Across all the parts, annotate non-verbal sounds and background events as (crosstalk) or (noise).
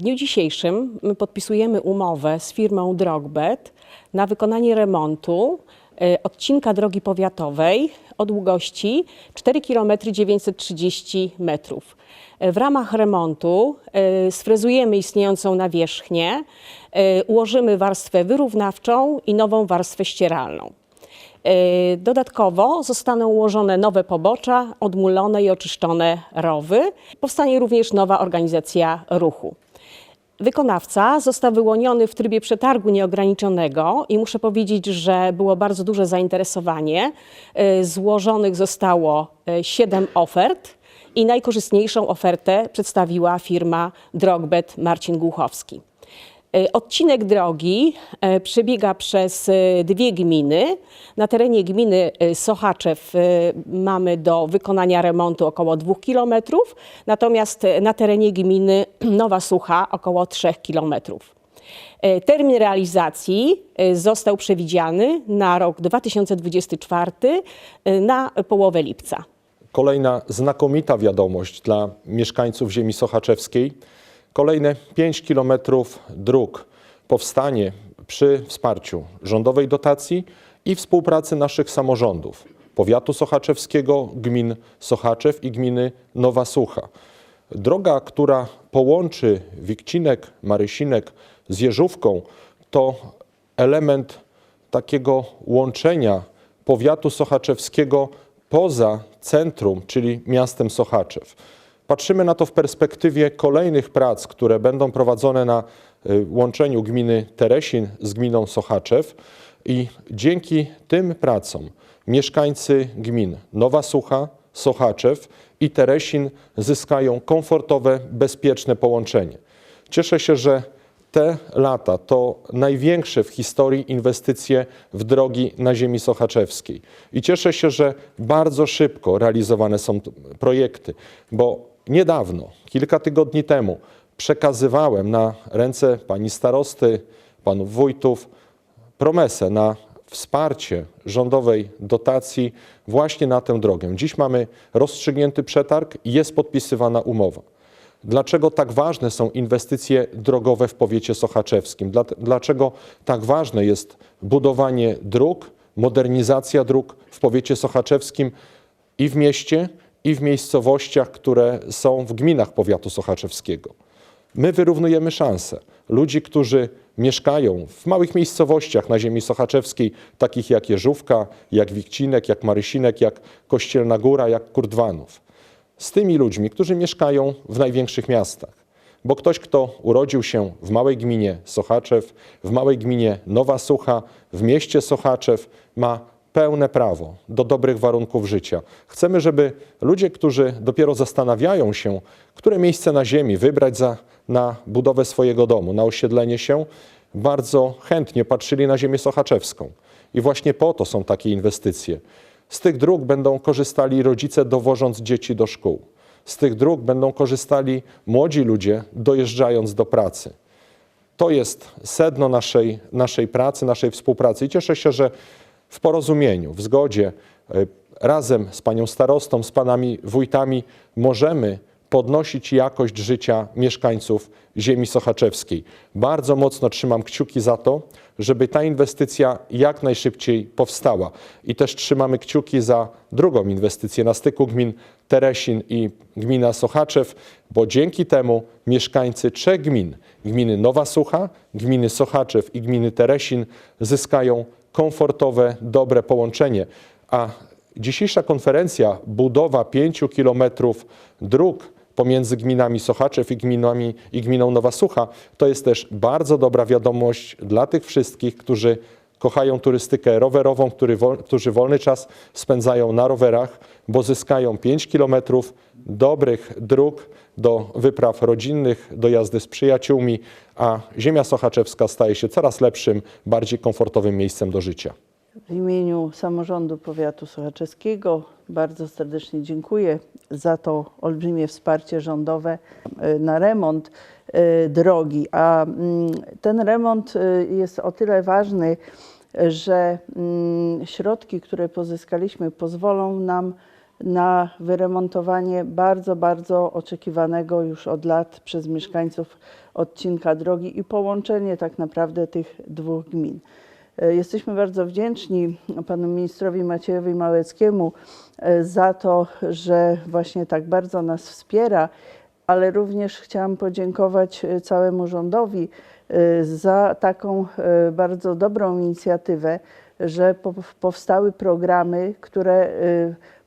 W dniu dzisiejszym my podpisujemy umowę z firmą Drogbet na wykonanie remontu e, odcinka drogi powiatowej o długości 4 km 930 metrów. E, W ramach remontu e, sfrezujemy istniejącą nawierzchnię, e, ułożymy warstwę wyrównawczą i nową warstwę ścieralną. Dodatkowo zostaną ułożone nowe pobocza, odmulone i oczyszczone rowy. Powstanie również nowa organizacja ruchu. Wykonawca został wyłoniony w trybie przetargu nieograniczonego i muszę powiedzieć, że było bardzo duże zainteresowanie. E, Złożonych zostało e, siedem ofert i najkorzystniejszą ofertę przedstawiła firma Drogbet Marcin Głuchowski. E, Odcinek drogi e, przebiega przez e, dwie gminy. Na terenie gminy Sochaczew mamy do wykonania remontu około 2 km, natomiast na terenie gminy (clears throat) Nowa Sucha około 3 km. Termin realizacji został przewidziany na rok 2024 e, na połowę lipca. Kolejna znakomita wiadomość dla mieszkańców ziemi sochaczewskiej. Kolejne 5 kilometrów dróg powstanie przy wsparciu rządowej dotacji i współpracy naszych samorządów. Powiatu sochaczewskiego, gmin Sochaczew i gminy Nowa Sucha. Droga, która połączy Wikcinek, Marysinek z Jeżówką, to element takiego łączenia powiatu sochaczewskiego poza centrum, czyli miastem Sochaczew. Patrzymy na to w perspektywie kolejnych prac, które będą prowadzone na y, łączeniu gminy Teresin z gminą Sochaczew i dzięki tym pracom mieszkańcy gmin Nowa Sucha, Sochaczew i Teresin zyskają komfortowe, bezpieczne połączenie. Cieszę się, że te lata to największe w historii inwestycje w drogi na ziemi sochaczewskiej. I cieszę się, że bardzo szybko realizowane są projekty, bo niedawno, kilka tygodni temu, przekazywałem na ręce pani starosty, panów wójtów promesę na wsparcie rządowej dotacji właśnie na tę drogę. Dziś mamy rozstrzygnięty przetarg i jest podpisywana umowa. Dlaczego tak ważne są inwestycje drogowe w powiecie sochaczewskim? Dla- Dlaczego tak ważne jest budowanie dróg, modernizacja dróg w powiecie sochaczewskim i w mieście, i w miejscowościach, które są w gminach powiatu sochaczewskiego? My wyrównujemy szanse. Ludzi, którzy mieszkają w małych miejscowościach na ziemi sochaczewskiej, takich jak Jeżówka, jak Wikcinek, jak Marysinek, jak Kościelna Góra, jak Kurdwanów. Z tymi ludźmi, którzy mieszkają w największych miastach. Bo ktoś, kto urodził się w małej gminie Sochaczew, w małej gminie Nowa Sucha, w mieście Sochaczew, ma pełne prawo do dobrych warunków życia. Chcemy, żeby ludzie, którzy dopiero zastanawiają się, które miejsce na ziemi wybrać za, na budowę swojego domu, na osiedlenie się, bardzo chętnie patrzyli na ziemię sochaczewską. I właśnie po to są takie inwestycje. Z tych dróg będą korzystali rodzice, dowożąc dzieci do szkół. Z tych dróg będą korzystali młodzi ludzie, dojeżdżając do pracy. To jest sedno naszej, naszej pracy, naszej współpracy i cieszę się, że w porozumieniu, w zgodzie, e, razem z panią starostą, z panami wójtami możemy podnosić jakość życia mieszkańców ziemi sochaczewskiej. Bardzo mocno trzymam kciuki za to, żeby ta inwestycja jak najszybciej powstała. I też trzymamy kciuki za drugą inwestycję na styku gmin Teresin i gmina Sochaczew, bo dzięki temu mieszkańcy trzech gmin, gminy Nowa Sucha, gminy Sochaczew i gminy Teresin zyskają komfortowe, dobre połączenie. A dzisiejsza konferencja, budowa 5 kilometrów dróg pomiędzy gminami Sochaczew i, gminami, i gminą Nowa Sucha, to jest też bardzo dobra wiadomość dla tych wszystkich, którzy kochają turystykę rowerową, który, którzy wolny czas spędzają na rowerach, bo zyskają 5 kilometrów dobrych dróg do wypraw rodzinnych, do jazdy z przyjaciółmi, a ziemia sochaczewska staje się coraz lepszym, bardziej komfortowym miejscem do życia. W imieniu samorządu powiatu sochaczewskiego bardzo serdecznie dziękuję za to olbrzymie wsparcie rządowe e, na remont e, drogi. A mm, ten remont e, jest o tyle ważny, że mm, środki, które pozyskaliśmy, pozwolą nam na wyremontowanie bardzo, bardzo oczekiwanego już od lat przez mieszkańców odcinka drogi i połączenie tak naprawdę tych dwóch gmin. E, Jesteśmy bardzo wdzięczni panu ministrowi Maciejowi Małeckiemu e, za to, że właśnie tak bardzo nas wspiera, ale również chciałam podziękować e, całemu rządowi za taką bardzo dobrą inicjatywę, że po- powstały programy, które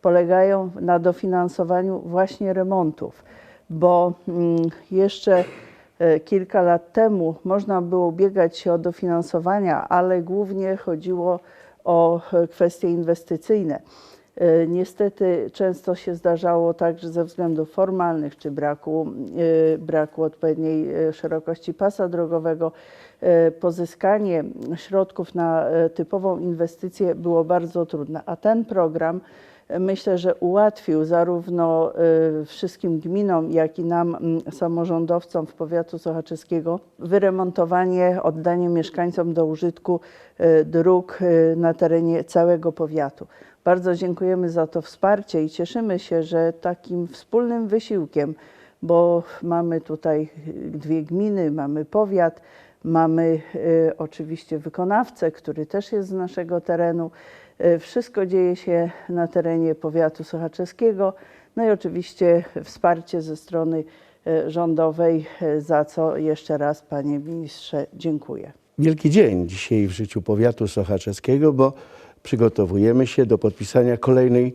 polegają na dofinansowaniu właśnie remontów, bo mm, jeszcze e, kilka lat temu można było ubiegać się o dofinansowania, ale głównie chodziło o e, kwestie inwestycyjne. E, Niestety często się zdarzało tak, że ze względów formalnych czy braku, braku odpowiedniej szerokości pasa drogowego pozyskanie środków na typową inwestycję było bardzo trudne. A ten program myślę, że ułatwił zarówno e, wszystkim gminom, jak i nam, mm, samorządowcom w powiatu sochaczeskiego, wyremontowanie, oddanie mieszkańcom do użytku e, dróg e, na terenie całego powiatu. Bardzo dziękujemy za to wsparcie i cieszymy się, że takim wspólnym wysiłkiem, bo mamy tutaj dwie gminy, mamy powiat, mamy e, oczywiście wykonawcę, który też jest z naszego terenu. E, Wszystko dzieje się na terenie powiatu sochaczeskiego. No i oczywiście wsparcie ze strony e, rządowej, e, za co jeszcze raz panie ministrze dziękuję. wielki dzień dzisiaj w życiu powiatu sochaczewskiego, bo przygotowujemy się do podpisania kolejnej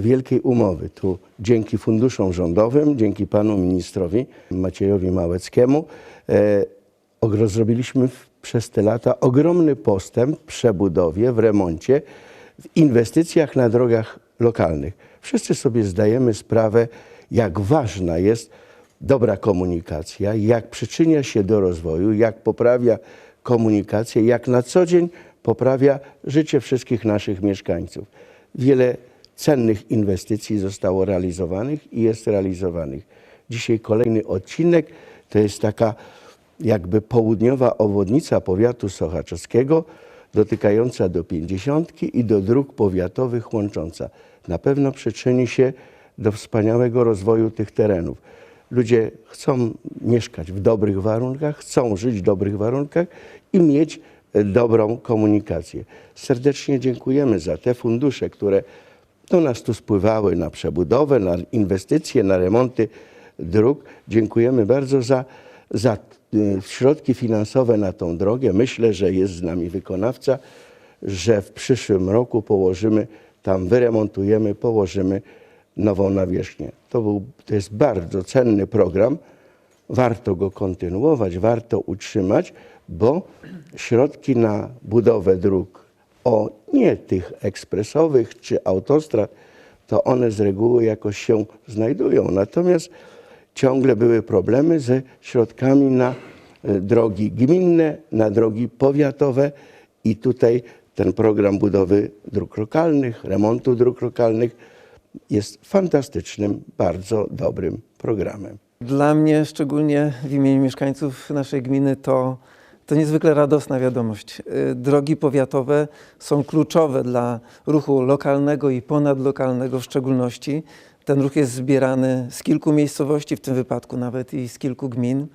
wielkiej umowy. Tu dzięki funduszom rządowym, dzięki panu ministrowi Maciejowi Małeckiemu zrobiliśmy przez te lata ogromny postęp w przebudowie, w remoncie, w inwestycjach na drogach lokalnych. Wszyscy sobie zdajemy sprawę, jak ważna jest dobra komunikacja, jak przyczynia się do rozwoju, jak poprawia komunikację, jak na co dzień poprawia życie wszystkich naszych mieszkańców. Wiele cennych inwestycji zostało realizowanych i jest realizowanych. Dzisiaj kolejny odcinek to jest taka jakby południowa obwodnica powiatu sochaczewskiego, dotykająca do pięćdziesiątki i do dróg powiatowych łącząca. Na pewno przyczyni się do wspaniałego rozwoju tych terenów. Ludzie chcą mieszkać w dobrych warunkach, chcą żyć w dobrych warunkach i mieć e, dobrą komunikację. Serdecznie dziękujemy za te fundusze, które do nas tu spływały na przebudowę, na inwestycje, na remonty dróg. Dziękujemy bardzo za, za środki finansowe na tą drogę. Myślę, że jest z nami wykonawca, że w przyszłym roku położymy, tam wyremontujemy, położymy nową nawierzchnię. To, był, to jest bardzo cenny program. Warto go kontynuować, warto utrzymać, bo środki na budowę dróg, o nie tych ekspresowych czy autostrad, to one z reguły jakoś się znajdują. Natomiast ciągle były problemy ze środkami na e, drogi gminne, na drogi powiatowe i tutaj ten program budowy dróg lokalnych, remontu dróg lokalnych jest fantastycznym, bardzo dobrym programem. Dla mnie, szczególnie w imieniu mieszkańców naszej gminy, to, to niezwykle radosna wiadomość. Y, Drogi powiatowe są kluczowe dla ruchu lokalnego i ponadlokalnego w szczególności. Ten ruch jest zbierany z kilku miejscowości, w tym wypadku nawet i z kilku gmin.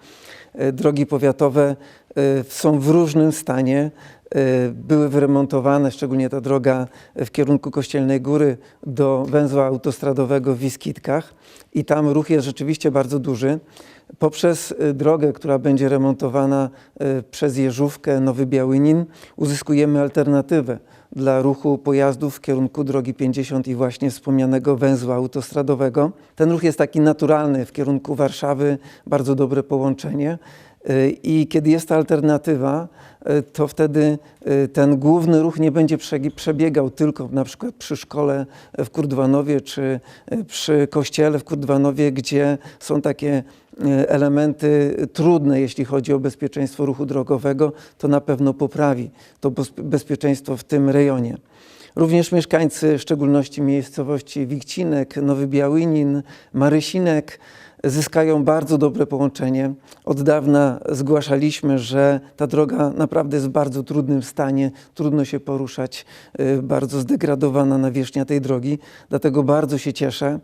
Y, Drogi powiatowe y, są w różnym stanie. Y, Były wyremontowane, szczególnie ta droga w kierunku Kościelnej Góry do węzła autostradowego w Wiskitkach i tam ruch jest rzeczywiście bardzo duży. Poprzez y, drogę, która będzie remontowana y, przez Jeżówkę, Nowy Białynin, uzyskujemy alternatywę dla ruchu pojazdów w kierunku drogi 50 i właśnie wspomnianego węzła autostradowego. Ten ruch jest taki naturalny w kierunku Warszawy, bardzo dobre połączenie. I kiedy jest ta alternatywa, y, to wtedy y, ten główny ruch nie będzie przebiegał tylko na przykład przy szkole w Kurdwanowie czy y, przy kościele w Kurdwanowie, gdzie są takie elementy trudne, jeśli chodzi o bezpieczeństwo ruchu drogowego, to na pewno poprawi to bezpieczeństwo w tym rejonie. Również mieszkańcy, w szczególności miejscowości Wikcinek, Nowy Białynin, Marysinek, zyskają bardzo dobre połączenie. Od dawna zgłaszaliśmy, że ta droga naprawdę jest w bardzo trudnym stanie, trudno się poruszać, y, bardzo zdegradowana nawierzchnia tej drogi, dlatego bardzo się cieszę.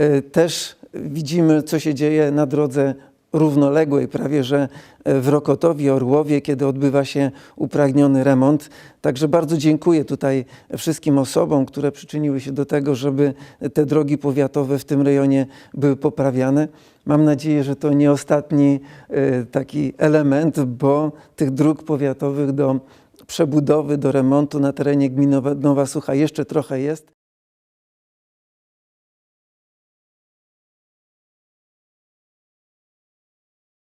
Y, Też widzimy, co się dzieje na drodze równoległej, prawie że w Rokotowie, Orłowie, kiedy odbywa się upragniony remont. Także bardzo dziękuję tutaj wszystkim osobom, które przyczyniły się do tego, żeby te drogi powiatowe w tym rejonie były poprawiane. Mam nadzieję, że to nie ostatni e, taki element, bo tych dróg powiatowych do przebudowy, do remontu na terenie gminy Nowa Sucha jeszcze trochę jest.